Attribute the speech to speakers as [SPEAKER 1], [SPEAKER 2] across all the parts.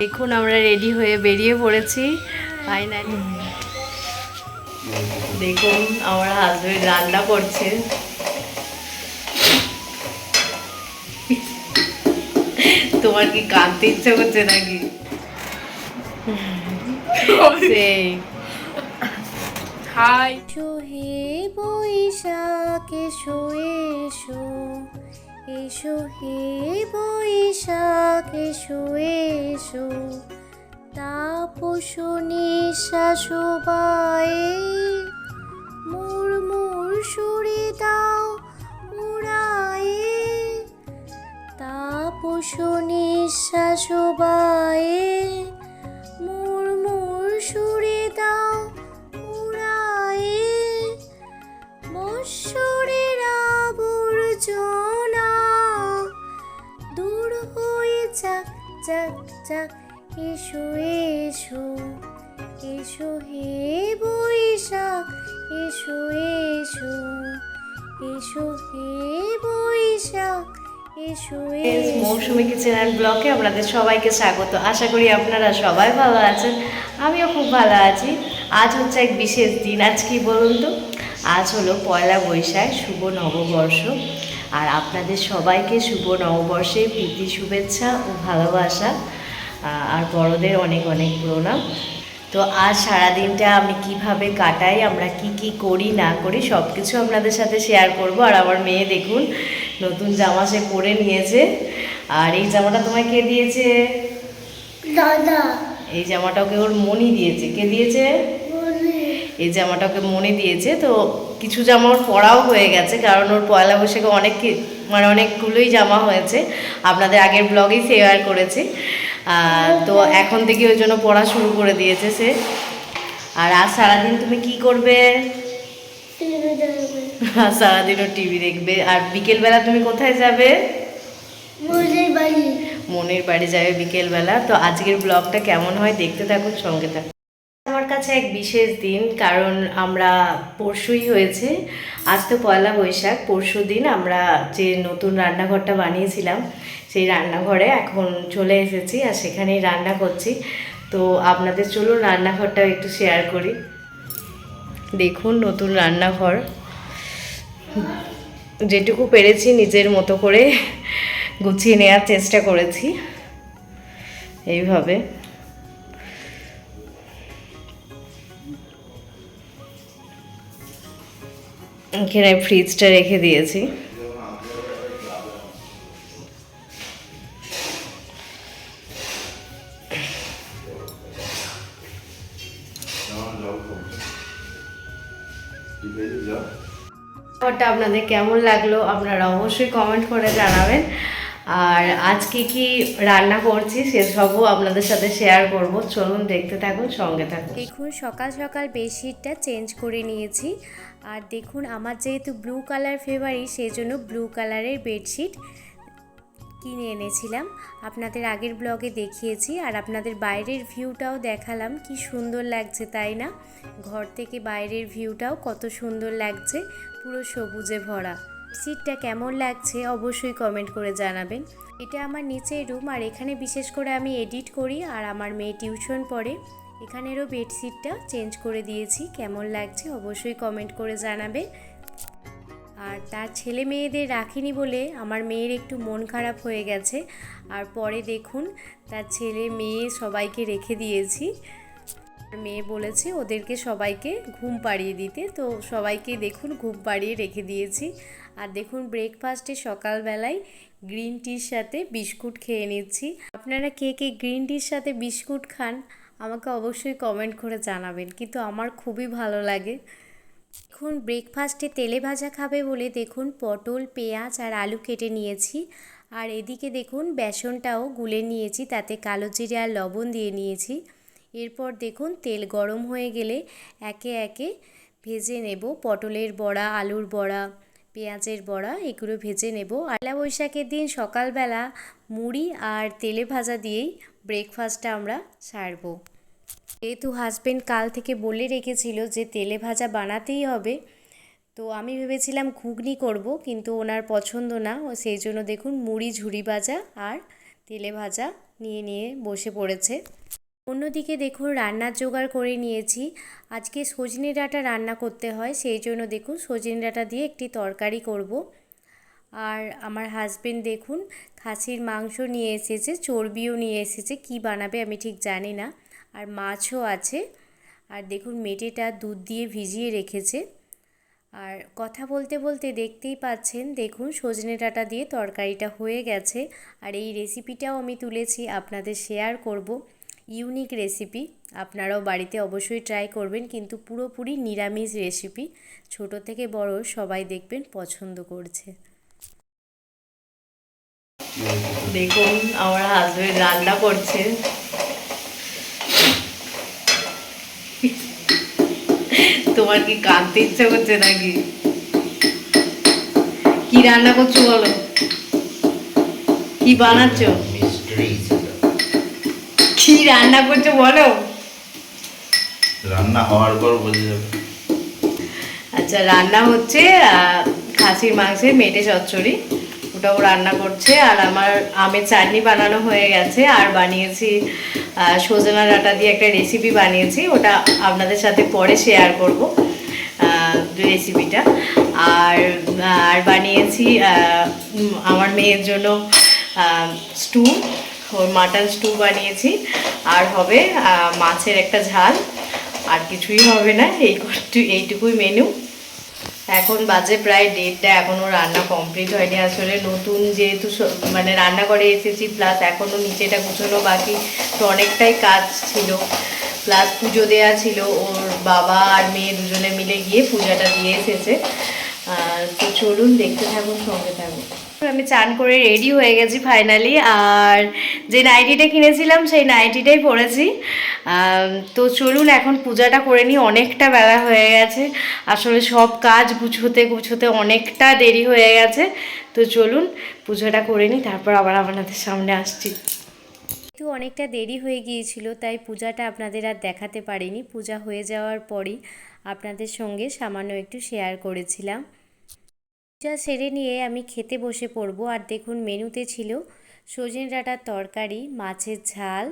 [SPEAKER 1] দেখুন আমরা রেডি হয়ে বেরিয়ে পড়েছি ফাইনালি দেখুন আমার হাজবেন্ড রান্না করছে। তোমার কি কাঁদতে ইচ্ছা করছে নাকি? সেই।
[SPEAKER 2] হাই
[SPEAKER 3] এসো হে বৈশাখ এসো এসো। এসো হে বৈশাখ, এসো এসো। তাপস নিঃশ্বাস বায়ে মোর মোর সুরে দাও মুড়ায়ে। তাপস নিঃশ্বাস বায়ে মোর মোর সুরে যাক এসো এসো। এসো হে বৈশাখ এসো এসো। এসো হে বৈশাখ
[SPEAKER 1] মৌসুমী কিচেন অ্যান্ড ব্লকে আপনাদের সবাইকে স্বাগত। আশা করি আপনারা সবাই ভালো আছেন। আমিও খুব ভালো আছি। আজ হচ্ছে এক বিশেষ দিন। আজ কি বলুন তো? আজ হলো পয়লা বৈশাখ শুভ নববর্ষ। আর আপনাদের সবাইকে শুভ নববর্ষে প্রীতি শুভেচ্ছা ও ভালোবাসা। আর বড়দের অনেক অনেক প্রণাম। তো আজ সারাদিনটা আমি কীভাবে কাটাই আমরা কি কি করি না করি সব কিছু আপনাদের সাথে শেয়ার করব। আর আমার মেয়ে দেখুন নতুন জামা সে পরে নিয়েছে। আর এই জামাটা তোমায় কে দিয়েছে?
[SPEAKER 3] দাদা।
[SPEAKER 1] এই জামাটা ওকে ওর মনি দিয়েছে। কে দিয়েছে? এই জামাটা ওকে মনে দিয়েছে। তো কিছু জামা ওর পরাও হয়ে গেছে কারণ ওর পয়লা বৈশাখে অনেক মানে অনেকগুলোই জামা হয়েছে। আপনাদের আগের ব্লগেই শেয়ার করেছি। তো এখন থেকে ওই জন্য পড়া শুরু করে দিয়েছে সে। আর আজ সারাদিন তুমি কি করবে? আজ সারাদিনও টিভি দেখবে। আর বিকেলবেলা তুমি কোথায় যাবে? মনের বাড়ি। যাবে বিকেলবেলা। তো আজকের ব্লগটা কেমন হয় দেখতে থাকুন সঙ্গে থাকুন আমার কাছে এক বিশেষ দিন কারণ আমরা পরশুই হয়েছে। আজ তো পয়লা বৈশাখ পরশু দিন আমরা যে নতুন রান্নাঘরটা বানিয়েছিলাম সেই রান্নাঘরে এখন চলে এসেছি আর সেখানেই রান্না করছি। তো আপনাদের চলুন রান্নাঘরটাও একটু শেয়ার করি। দেখুন নতুন রান্নাঘর। যেটুকু পেরেছি নিজের মতো করে গুছিয়ে নেওয়ার চেষ্টা করেছি। এইভাবে। এখানে ফ্রিজটা রেখে দিয়েছি। আপনাদের কেমন লাগল আপনারা অবশ্যই কমেন্ট করে জানাবেন। আর আজকে কি রান্না করছি সেসবও আপনাদের সাথে শেয়ার করব। চলুন দেখতে থাকুন, সঙ্গে থাকুন।
[SPEAKER 3] দেখুন, সকাল সকাল বেডশিটটা চেঞ্জ করে নিয়েছি। আর দেখুন, আমার যেহেতু ব্লু কালার ফেভারি সেই জন্য ব্লু কালারের বেডশিট কিনে এনেছিলাম। আপনাদের আগের ব্লগে দেখিয়েছি আর আপনাদের বাইরের ভিউটাও দেখালাম। কি সুন্দর লাগছে, তাই না? ঘর থেকে বাইরের ভিউটাও কত সুন্দর লাগছে, পুরো সবুজে ভরা। সিটটা কেমন লাগছে, অবশ্যই কমেন্ট করে জানাবেন। এটা আমার নিচের রুম আর এখানে বিশেষ করে আমি এডিট করি আর আমার মেয়ে টিউশন পড়ে। এখানেরও বেডশিটটা চেঞ্জ করে দিয়েছি। কেমন লাগছে, অবশ্যই কমেন্ট করে জানাবে আর তার ছেলে মেয়েদের রাখিনি বলে আমার মেয়ের একটু মন খারাপ হয়ে গেছে। আর পরে দেখুন, তার ছেলে মেয়ে সবাইকে রেখে দিয়েছি। মেয়ে বলেছে ওদেরকে সবাইকে ঘুম পাড়িয়ে দিতে, তো সবাইকে দেখুন ঘুম পাড়িয়ে রেখে দিয়েছি। আর দেখুন ব্রেকফাস্টে সকালবেলায় গ্রিন টির সাথে বিস্কুট খেয়ে নিচ্ছি। আপনারা কে কে গ্রিন টির সাথে বিস্কুট খান, আমাকে অবশ্যই কমেন্ট করে জানাবেন, কিন্তু আমার খুবই ভালো লাগে। দেখুন ব্রেকফাস্টে তেলে ভাজা খাবে বলে দেখুন, পটল, পেঁয়াজ আর আলু কেটে নিয়েছি। আর এদিকে দেখুন, বেসনটাও গুলে নিয়েছি, তাতে কালো জিরে আর লবণ দিয়ে নিয়েছি। এরপর দেখুন, তেল গরম হয়ে গেলে একে একে ভেজে নেব। পটলের বড়া, আলুর বড়া, পেঁয়াজের বড়া, এগুলো ভেজে নেব। পয়লা বৈশাখের দিন সকালবেলা মুড়ি আর তেলে ভাজা দিয়েই ব্রেকফাস্টটা আমরা সারবো। যেহেতু হাজবেন্ড কাল থেকে বলে রেখেছিল যে তেলে ভাজা বানাতেই হবে, তো আমি ভেবেছিলাম ঘুগনি করব, কিন্তু ওনার পছন্দ না। ও সেই জন্য দেখুন মুড়ি, ঝুড়ি ভাজা আর তেলে ভাজা নিয়ে নিয়ে বসে পড়েছে। অন্যদিকে দেখুন রান্নার জোগাড় করে নিয়েছি। আজকে সজনে ডাঁটা রান্না করতে হয়, সেই জন্য দেখুন সজনে ডাঁটা দিয়ে একটি তরকারি করব। আর আমার হাজবেন্ড দেখুন খাসির মাংস নিয়ে এসেছে, চর্বিও নিয়ে এসেছে, কি বানাবে আমি ঠিক জানি না। আর মাছও আছে। আর দেখুন মেটেটা দুধ দিয়ে ভিজিয়ে রেখেছে। আর কথা বলতে বলতে দেখতেই পাচ্ছেন, দেখুন সজনে ডাঁটা দিয়ে তরকারিটা হয়ে গেছে। আর এই রেসিপিটাও আমি তুলেছি, আপনাদের শেয়ার করব। ইউনিক রেসিপি আপনারাও বাড়িতে অবশ্যই ট্রাই করবেন, কিন্তু পুরোপুরি নিরামিষ রেসিপি ছোট থেকে বড় সবাই দেখবেন পছন্দ করছে।
[SPEAKER 1] দেখুন, আমার হাজবেন্ড রান্না করছে। তোমার কি কাঁদতে ইচ্ছা করছে নাকি? কি রান্না করছ বলো? কি বানাচ্ছো? কি রান্না করছ বলো?
[SPEAKER 2] রান্না হওয়ার পর বোঝা যাবে
[SPEAKER 1] আচ্ছা রান্না হচ্ছে খাসির মাংসের মেটে চচ্চড়ি। ওটাও রান্না করছে আর আমার আমের চাটনি বানানো হয়ে গেছে। আর বানিয়েছি সজনা ডাঁটা দিয়ে একটা রেসিপি বানিয়েছি। ওটা আপনাদের সাথে পরে শেয়ার করব রেসিপিটা আর আর বানিয়েছি আমার মেয়ের জন্য স্টু ওর মাটন স্টু বানিয়েছি। আর হবে মাছের একটা ঝাল। আর কিছুই হবে না, এই এইটুকুই মেনু এখন বাজে প্রায় ডেটটা এখনও রান্না কমপ্লিট হয়নি। আসলে নতুন যেহেতু মানে রান্না করে এসেছি প্লাস এখনও নিচেটা গুছোনো বাকি, তো অনেকটাই কাজ ছিল। প্লাস পুজো দেওয়া ছিল, ওর বাবা আর মেয়ে দুজনে মিলে গিয়ে পূজাটা দিয়ে এসেছে। তো চলুন, দেখতে থাকুন, সঙ্গে থাকুন। আমি চান করে রেডি হয়ে গেছি ফাইনালি আর যে নাইটিটা কিনেছিলাম সেই নাইটিটাই পরেছি। তো চলুন এখন পূজাটা করে নিই, অনেকটা বেলা হয়ে গেছে। আসলে সব কাজ গুছোতে গুছোতে অনেকটা দেরি হয়ে গেছে। তো চলুন পূজাটা করে নিই, তারপর আবার আপনাদের সামনে আসছি।
[SPEAKER 3] যেহেতু অনেকটা দেরি হয়ে গিয়েছিল, তাই পূজাটা আপনাদের আর দেখাতে পারিনি। পূজা হয়ে যাওয়ার পরই আপনাদের সঙ্গে সামান্য একটু শেয়ার করেছিলাম। পূজা সেরে নিয়ে আমি খেতে বসে পড়ব। আর দেখুন, মেনুতে ছিল সজনে ডাঁটার তরকারি, মাছের ঝাল।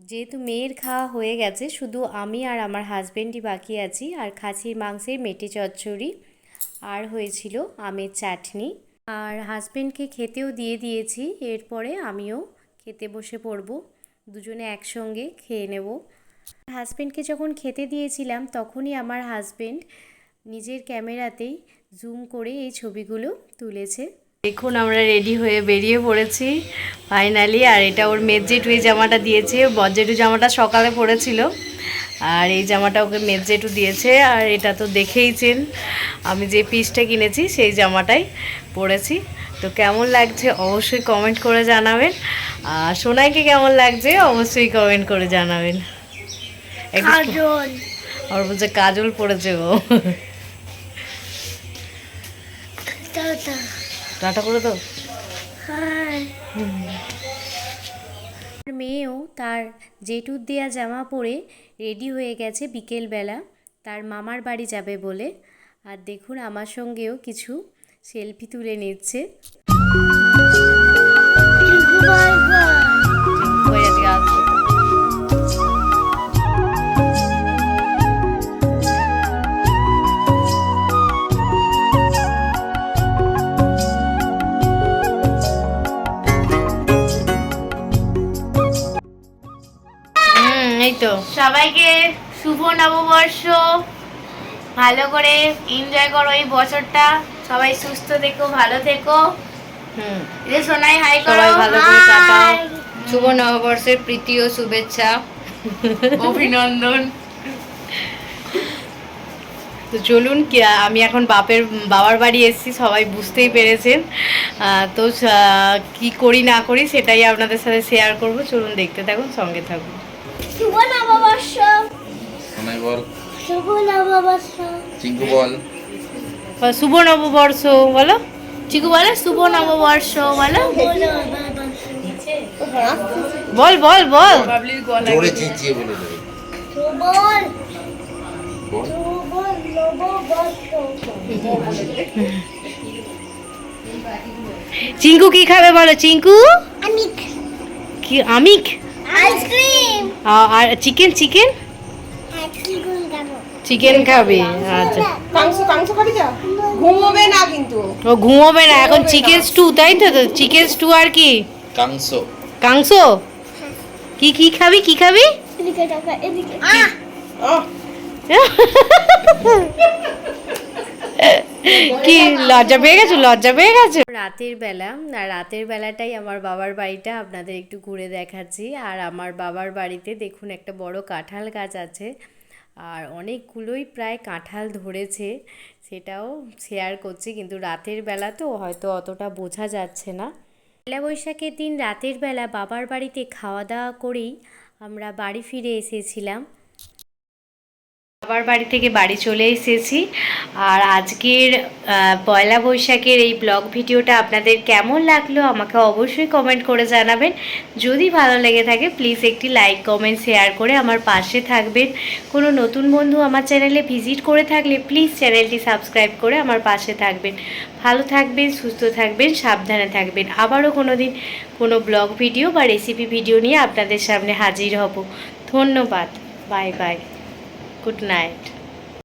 [SPEAKER 3] যেহেতু মেয়ের খাওয়া হয়ে গেছে, শুধু আমি আর আমার হাজবেন্ডই বাকি আছি। আর খাসির মাংসের মেটে চচ্চড়ি আর হয়েছিল আমের চাটনি। আর হাজবেন্ডকে খেতেও দিয়ে দিয়েছি। এরপরে আমিও খেতে বসে পড়ব। দুজনে একসঙ্গে খেয়ে নেব। হাজবেন্ডকে যখন খেতে দিয়েছিলাম, তখনই আমার হাজবেন্ড নিজের ক্যামেরাতেই জুম করে এই ছবিগুলো তুলেছে।
[SPEAKER 1] দেখুন আমরা রেডি হয়ে বেরিয়ে পড়েছি ফাইনালি আর এটা ওর মেজেটু এই জামাটা দিয়েছে বজ্জেটু জামাটা সকালে পরেছিল আর এই জামাটা ওকে মেজেটু দিয়েছে আর এটা তো দেখেইছেন আমি যে পিসটা কিনেছি সেই জামাটাই পরেছি। তো কেমন লাগছে অবশ্যই কমেন্ট করে জানাবেন আর সোনাইকে কেমন লাগছে অবশ্যই কমেন্ট করে জানাবেন। একটু আর বলছে কাজল পড়েছে ও টাটা। করে দাও।
[SPEAKER 3] আর মেয়েও তার জেঠুর দেয়া জামা পরে রেডি হয়ে গেছে বিকেলবেলা। তার মামার বাড়ি যাবে বলে। আর দেখুন আমার সঙ্গেও কিছু সেলফি তুলে নিচ্ছে।
[SPEAKER 1] আজকে
[SPEAKER 4] সবাইকে শুভ নববর্ষ। ভালো করে এনজয় করো এই বছরটা। সবাই সুস্থ থেকো ভালো থেকো।
[SPEAKER 1] হুম।
[SPEAKER 4] যে সোনাই হাই করো।
[SPEAKER 1] সবাই ভালো করে কাটাও। শুভ নববর্ষের প্রীতি ও শুভেচ্ছা।
[SPEAKER 4] অভিনন্দন।
[SPEAKER 1] তো চলুন কি আমি এখন বাপের বাবার বাড়ি এসেছি সবাই বুঝতেই পেরেছেন। তো কি করি না করি সেটাই আপনাদের সাথে শেয়ার করব। চলুন দেখতে থাকুন সঙ্গে থাকুন।
[SPEAKER 4] শুভ নববর্ষ
[SPEAKER 2] সোনাই বল।
[SPEAKER 4] শুভ নববর্ষ
[SPEAKER 2] চিঙ্কু বল।
[SPEAKER 1] শুভ নববর্ষ বলো।
[SPEAKER 4] চিকু বলে শুভ নববর্ষ বলো।
[SPEAKER 1] বল বল বল।
[SPEAKER 2] জোরে চেঁচিয়ে বলে দেবে। বল।
[SPEAKER 1] চিঙ্কু কি খাবে বলো চিঙ্কু?
[SPEAKER 3] কি আমিক?
[SPEAKER 1] আইসক্রিম
[SPEAKER 3] আর চিকেন চিকেন চিকেন খাবে। আচ্ছা।
[SPEAKER 5] খাবি। তো? ঘুমোবে না কিন্তু।
[SPEAKER 3] ও ঘুমোবে না। এখন চিকেন স্টু তাই তো? চিকেন স্টু আর কি?
[SPEAKER 2] কাংস।
[SPEAKER 3] কাংস? কি কি খাবি? কি খাবি?
[SPEAKER 1] এদিকে টাকা এদিকে। আহ!
[SPEAKER 3] কি লজ্জা পেয়ে গেছো? লজ্জা পেয়ে গেছো? রাতের বেলা আর রাতের বেলাটাই আমার বাবার বাড়িটা আপনাদের একটু ঘুরে দেখাচ্ছি। আর আমার বাবার বাড়িতে দেখুন একটা বড় কাঁঠাল গাছ আছে, আর অনেকগুলোই প্রায় কাঁঠাল ধরেছে। সেটাও শেয়ার করছি, কিন্তু রাতের বেলা তো হয়তো অতটা বোঝা যাচ্ছে না। পয়লা বৈশাখের দিন রাতের বেলা বাবার বাড়িতে খাওয়া দাওয়া করেই আমরা বাড়ি ফিরে এসেছিলাম। বাবার বাড়ি থেকে বাড়ি চলে এসেছি। আর আজকের পয়লা বৈশাখের এই ব্লগ ভিডিওটা আপনাদের কেমন লাগল আমাকে অবশ্যই কমেন্ট করে জানাবেন। যদি ভালো লেগে থাকে প্লিজ একটি লাইক কমেন্ট শেয়ার করে আমার পাশে থাকবেন। কোনো নতুন বন্ধু আমার চ্যানেলে ভিজিট করে থাকলে প্লিজ চ্যানেলটি সাবস্ক্রাইব করে আমার পাশে থাকবেন। ভালো থাকবেন, সুস্থ থাকবেন, সাবধানে থাকবেন। আবারও কোনো দিন কোনো ব্লগ ভিডিও বা রেসিপি ভিডিও নিয়ে আপনাদের সামনে হাজির হব। ধন্যবাদ। Bye bye good night